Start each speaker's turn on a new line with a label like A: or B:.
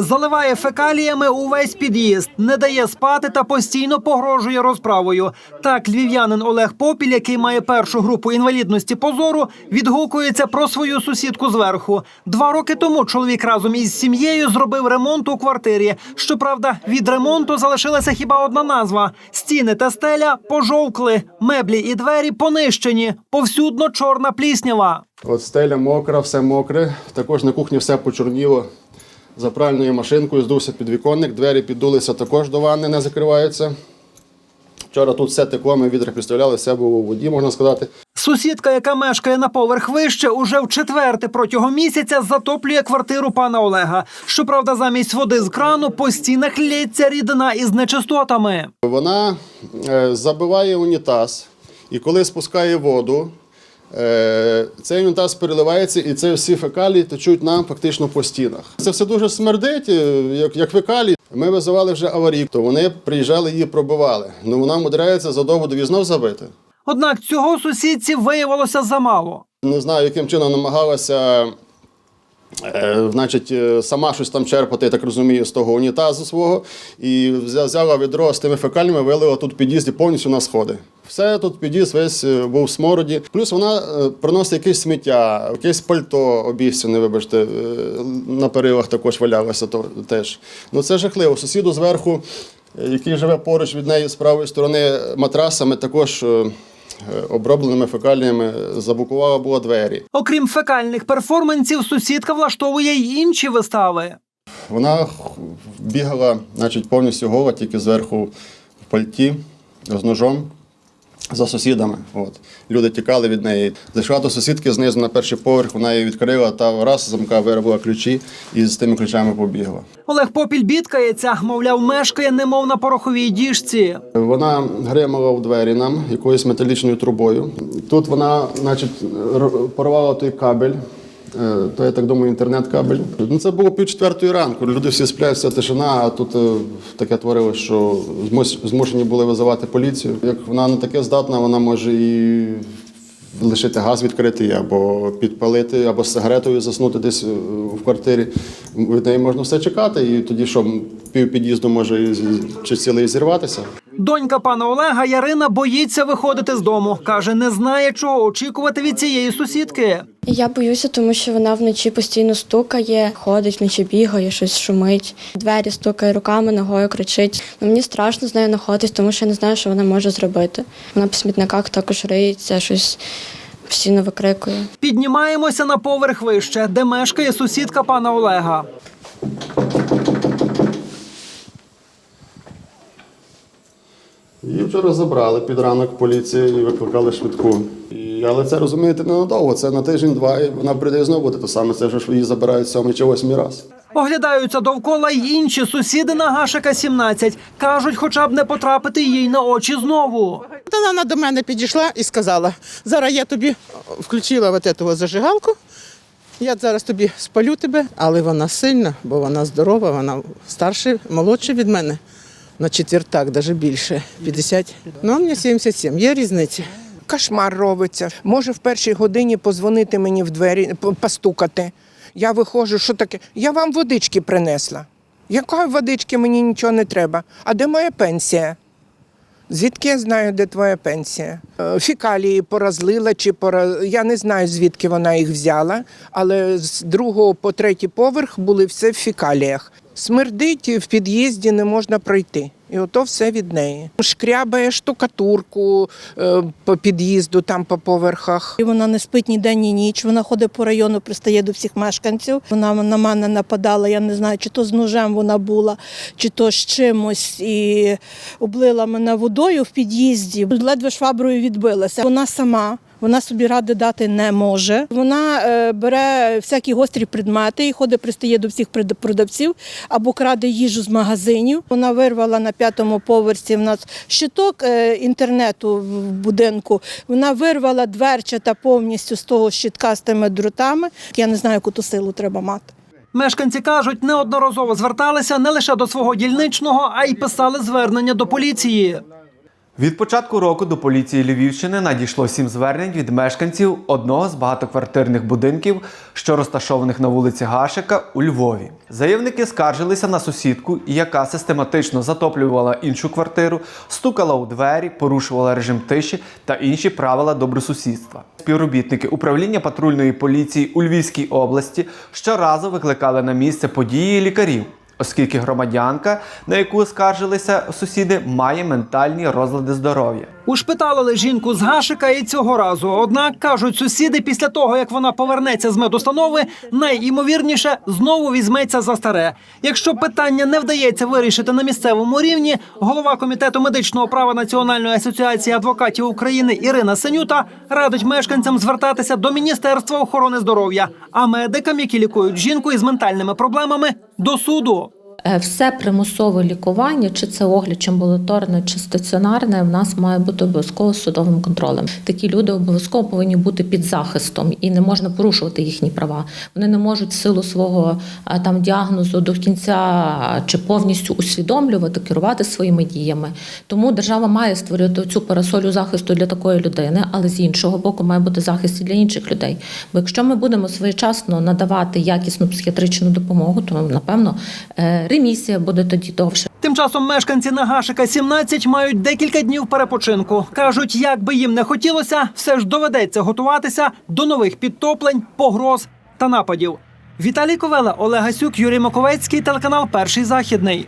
A: Заливає фекаліями увесь під'їзд, не дає спати та постійно погрожує розправою. Так, львів'янин Олег Попіль, який має першу групу інвалідності позору, відгукується про свою сусідку зверху. Два роки тому чоловік разом із сім'єю зробив ремонт у квартирі. Щоправда, від ремонту залишилася хіба одна назва: стіни та стеля пожовкли, меблі і двері понищені. Повсюдно чорна пліснява.
B: От стеля мокра, все мокре. Також на кухні все почорніло. За пральною машинкою здувся підвіконник, двері піддулися також до ванни, не закриваються. Вчора тут все текло, ми відра підставляли, все було у воді, можна сказати.
A: Сусідка, яка мешкає на поверх вище, уже в четверте протягом місяця затоплює квартиру пана Олега. Щоправда, замість води з крану по стінах лється рідина із нечистотами.
B: Вона е, забиває унітаз, і коли спускає воду, цей унітаз переливається, і це всі фекалії течуть нам фактично по стінах. Це все дуже смердить, е, як, як фекалії. Ми визивали вже аварійку, то вони приїжджали її пробивали. Ну вона мудряється задовго до знов забити.
A: Однак цього сусідці виявилося замало.
B: Не знаю, яким чином намагалася. Е, значить, е, сама щось там черпати, я так розумію, з того унітазу свого. І взяла відро з тими фекальними, вилила тут в під'їзді повністю на сходи. Все тут під'їзд весь е, був в смороді. Плюс вона е, приносить якесь сміття, якесь пальто обіцяне, вибачте, е, на перилах також валялося то, теж. Ну це жахливо. Сусіду зверху, який живе поруч від неї з правої сторони матрасами, також. Обробленими фекаліями заблокувала була двері.
A: Окрім фекальних перформансів, сусідка влаштовує й інші вистави.
B: Вона бігала, значить, повністю гола, тільки зверху в пальті з ножом за сусідами. От. Люди тікали від неї. Зайшла до сусідки знизу на перший поверх, вона її відкрила та раз замка виробила ключі і з тими ключами побігла.
A: Олег Попіль бідкається, мовляв, мешкає немов на пороховій діжці.
B: Вона гримала у двері нам якоюсь металічною трубою. Тут вона, значить, порвала той кабель. Е, То я так думаю, інтернет-кабель. Ну це було пів четвертої ранку. Люди всі сплять, вся тишина, а тут е, таке творилося, що змушені були визивати поліцію. Як вона не таке здатна, вона може і лишити газ відкритий, або підпалити, або з сигаретою заснути десь е, в квартирі. Від неї можна все чекати, і тоді що пів під'їзду може чи цілий зірватися.
A: Донька пана Олега Ярина боїться виходити з дому. каже, не знає, чого очікувати від цієї сусідки.
C: Я боюся, тому що вона вночі постійно стукає, ходить, вночі бігає, щось шумить, двері стукає руками, ногою кричить. Ну, мені страшно з нею знаходитись, тому що я не знаю, що вона може зробити. Вона по смітниках також риється, щось постійно викрикує.
A: Піднімаємося на поверх вище, де мешкає сусідка пана Олега.
B: Її вчора забрали під ранок поліції і викликали швидку. І, але це розумієте ненадовго. Це на тиждень-два, і вона прийде і знову буде те саме. Це ж її забирають сьомий чи восьмий раз.
A: Оглядаються довкола й інші сусіди на Гашика 17. Кажуть, хоча б не потрапити їй на очі знову.
D: Та вона до мене підійшла і сказала: зараз я тобі включила от эту зажигалку, я зараз тобі спалю тебе, але вона сильна, бо вона здорова, вона старша, молодша від мене. На четвертак, навіть більше, 50. Ну, а мені 77, є різниця.
E: Кошмар робиться. Може в першій годині позвонити мені в двері, постукати. Я виходжу, що таке? Я вам водички принесла. Яка водички мені нічого не треба? А де моя пенсія? Звідки я знаю, де твоя пенсія? Е, Фікалії поразлила чи пора... Я не знаю, звідки вона їх взяла, але з другого по третій поверх були все в фікаліях. Смердить в під'їзді не можна пройти. І ото все від неї. Шкрябає штукатурку е, по під'їзду, там по поверхах.
F: І Вона не спить ні день, ні ніч. Вона ходить по району, пристає до всіх мешканців. Вона на мене нападала. Я не знаю, чи то з ножем вона була, чи то з чимось. І облила мене водою в під'їзді. Ледве шваброю відбилася. Вона сама. Вона собі ради дати не може. Вона е, бере всякі гострі предмети і ходить, пристає до всіх продавців або краде їжу з магазинів. Вона вирвала на п'ятому поверсі в нас щиток е, інтернету в будинку. Вона вирвала дверчата повністю з того щитка з тими дротами. Я не знаю, яку ту силу треба мати.
A: Мешканці кажуть, неодноразово зверталися не лише до свого дільничного, а й писали звернення до поліції.
G: Від початку року до поліції Львівщини надійшло сім звернень від мешканців одного з багатоквартирних будинків, що розташованих на вулиці Гашика у Львові. Заявники скаржилися на сусідку, яка систематично затоплювала іншу квартиру, стукала у двері, порушувала режим тиші та інші правила добросусідства. Співробітники управління патрульної поліції у Львівській області щоразу викликали на місце події лікарів оскільки громадянка, на яку скаржилися сусіди, має ментальні розлади здоров'я.
A: Ушпиталили жінку з Гашика і цього разу. Однак кажуть сусіди, після того як вона повернеться з медустанови, найімовірніше знову візьметься за старе. Якщо питання не вдається вирішити на місцевому рівні, голова комітету медичного права Національної асоціації адвокатів України Ірина Синюта радить мешканцям звертатися до Міністерства охорони здоров'я, а медикам, які лікують жінку із ментальними проблемами, до суду.
H: Е, Все примусове лікування, чи це огляд, чи амбулаторне, чи стаціонарне, в нас має бути обов'язково судовим контролем. Такі люди обов'язково повинні бути під захистом і не можна порушувати їхні права. Вони не можуть в силу свого е, там діагнозу до кінця чи повністю усвідомлювати, керувати своїми діями. Тому держава має створити цю парасолю захисту для такої людини, але з іншого боку має бути захист і для інших людей. Бо якщо ми будемо своєчасно надавати якісну психіатричну допомогу, то напевно е, ремісія буде тоді довше.
A: Тим часом мешканці Нагашика 17 мають декілька днів перепочинку. кажуть, як би їм не хотілося, все ж доведеться готуватися до нових підтоплень, погроз та нападів. Віталій Ковела, Олег Гасюк, Юрій Маковецький, телеканал Перший західний.